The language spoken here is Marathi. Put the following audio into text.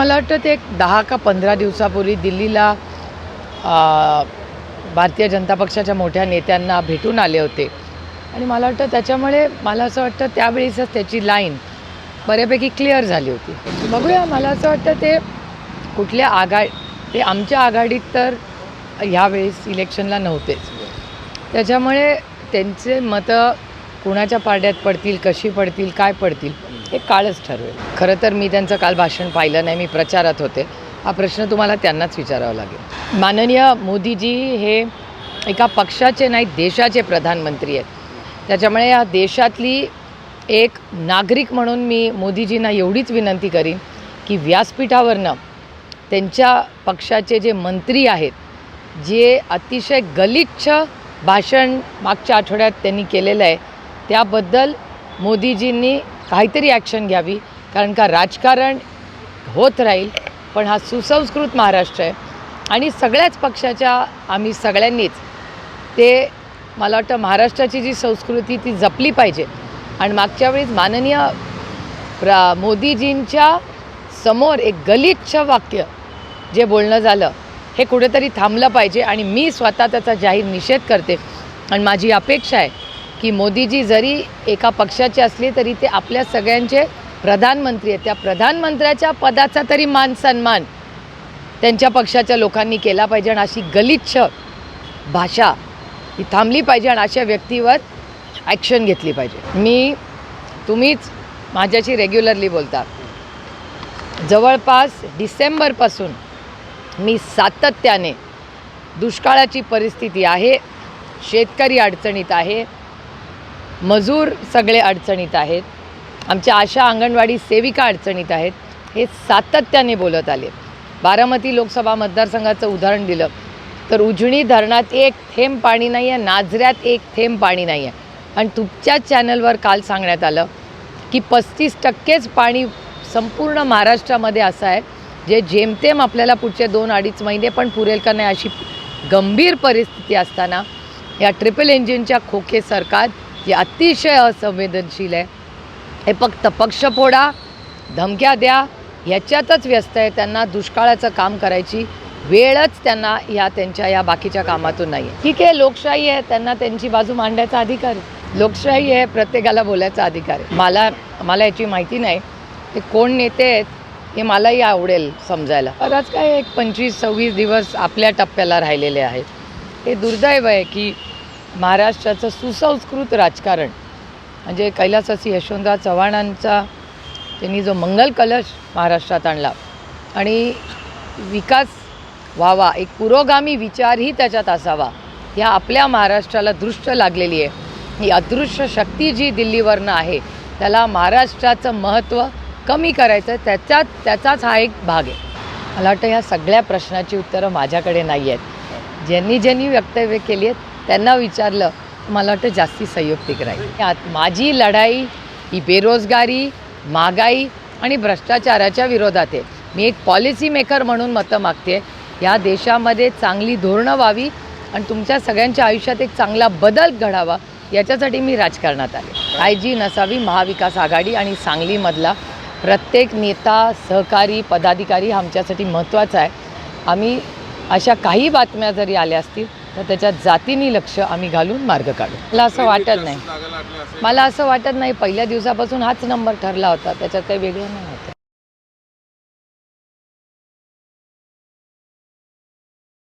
मला वाटतं ते एक दहा का पंधरा दिवसापूर्वी दिल्लीला भारतीय जनता पक्षाच्या मोठ्या नेत्यांना भेटून आले होते. आणि मला वाटतं त्याच्यामुळे मला असं वाटतं त्यावेळीसच त्याची लाईन बऱ्यापैकी क्लिअर झाली होती. बघूया मला असं वाटतं ते कुठल्या आघा ते आमच्या आघाडीत तर ह्यावेळेस इलेक्शनला नव्हतेच. त्याच्यामुळे त्यांचे मतं कुणाच्या पारड्यात पडतील कशी पडतील काय पडतील हे काळच ठरवेल. खरं तर मी त्यांचं काल भाषण पाहिलं नाही मी प्रचारात होते. हा प्रश्न तुम्हाला त्यांनाच विचारावा लागेल. माननीय मोदीजी हे एका पक्षाचे नाही देशाचे प्रधानमंत्री आहेत. त्याच्यामुळे या देशातली एक नागरिक म्हणून मी मोदीजींना एवढीच विनंती करीन की व्यासपीठावरनं त्यांच्या पक्षाचे जे मंत्री आहेत जे अतिशय गलिच्छ भाषण मागच्या आठवड्यात त्यांनी केलेलं आहे त्याबद्दल मोदीजींनी काहीतरी ॲक्शन घ्यावी कारण का राजकारण होत राहील पण हा सुसंस्कृत महाराष्ट्र आहे. आणि सगळ्याच पक्षाच्या आम्ही सगळ्यांनीच ते मला वाटतं महाराष्ट्राची जी संस्कृती ती जपली पाहिजे. आणि मागच्या वेळेस माननीय प्रा मोदीजींच्या समोर एक गलिच्छ वाक्य जे बोलणं झालं हे कुठेतरी थांबलं पाहिजे. आणि मी स्वतः त्याचा जाहीर निषेध करते. आणि माझी अपेक्षा आहे की मोदीजी जरी एका पक्षाचे असले तरी ते आपल्या सगळ्यांचे प्रधानमंत्री आहेत. त्या प्रधानमंत्र्याच्या पदाचा तरी मान सन्मान त्यांच्या पक्षाच्या लोकांनी केला पाहिजे आणि अशी गलिच्छ भाषा ही थांबली पाहिजे आणि अशा व्यक्तीवर ॲक्शन घेतली पाहिजे. मी तुम्हीच माझ्याशी रेग्युलरली बोलता. जवळपास डिसेंबरपासून मी सातत्याने दुष्काळाची परिस्थिती आहे शेतकरी अडचणीत आहे मजूर सगळे अडचणीत आहेत. आमच्या आशा अंगणवाडी सेविका अडचणीत आहेत. हे सातत्याने बोलत आले. बारामती लोकसभा मतदारसंघाचं उदाहरण दिलं. तर उजनी धरणात एक थेंब पाणी नाही आहे नाझऱ्यात एक थेंब पाणी नाही आहे आणि तुमच्याच चॅनलवर काल सांगण्यात आलं की पस्तीस टक्केच पाणी संपूर्ण महाराष्ट्रामध्ये असं आहे. जे जेमतेम आपल्याला पुढचे दोन अडीच महिने पण पुरेल का नाही अशी गंभीर परिस्थिती असताना या ट्रिपल इंजिनच्या खोके सरकार जे अतिशय असंवेदनशील आहे. हे फक्त पक्ष फोडा धमक्या द्या ह्याच्यातच व्यस्त आहे. त्यांना दुष्काळाचं काम करायची वेळच त्यांना ह्या त्यांच्या या बाकीच्या कामातून नाही आहे ठीक आहे लोकशाही आहे. त्यांना त्यांची बाजू मांडायचा अधिकार लोकशाही आहे प्रत्येकाला बोलायचा अधिकार आहे. मला मला याची माहिती नाही. ते कोण नेते आहेत हे मलाही आवडेल समजायला. बराच काय एक पंचवीस सव्वीस दिवस आपल्या टप्प्याला राहिलेले आहेत. हे दुर्दैव आहे की महाराष्ट्राचं सुसंस्कृत राजकारण. म्हणजे कैलासवासी यशवंतराव चव्हाणांचा त्यांनी जो मंगल कलश महाराष्ट्रात आणला. आणि विकास व्हावा एक पुरोगामी विचारही त्याच्यात असावा. ह्या आपल्या महाराष्ट्राला दृष्ट लागलेली आहे. ही अदृश्य शक्ती जी दिल्लीवरनं आहे त्याला महाराष्ट्राचं महत्त्व कमी करायचं आहे त्याच्यात त्याचाच हा एक भाग आहे. मला वाटतं ह्या सगळ्या प्रश्नाची उत्तरं माझ्याकडे नाही आहेत ज्यांनी ज्यांनी वक्तव्य केली आहेत त्यांना विचारलं मला वाटतं जास्ती संयुक्तिक राहील. यात माझी लढाई ही बेरोजगारी महागाई आणि भ्रष्टाचाराच्या विरोधात आहे. मी एक पॉलिसी मेकर म्हणून मतं मागते या देशामध्ये चांगली धोरणं व्हावी आणि तुमच्या सगळ्यांच्या आयुष्यात एक चांगला बदल घडावा याच्यासाठी मी राजकारणात आले. आय जी नसावी महाविकास आघाडी आणि सांगलीमधला प्रत्येक नेता सहकारी पदाधिकारी आमच्यासाठी महत्त्वाचा आहे. आम्ही अशा काही बातम्या जरी आल्या असतील तर त्याच्यात जातीनी लक्ष आम्ही घालून मार्ग काढू. मला असं वाटत नाही. मला असं वाटत नाही पहिल्या दिवसापासून हाच नंबर ठरला होता. त्याच्यात काही वेगळं नाही होतं.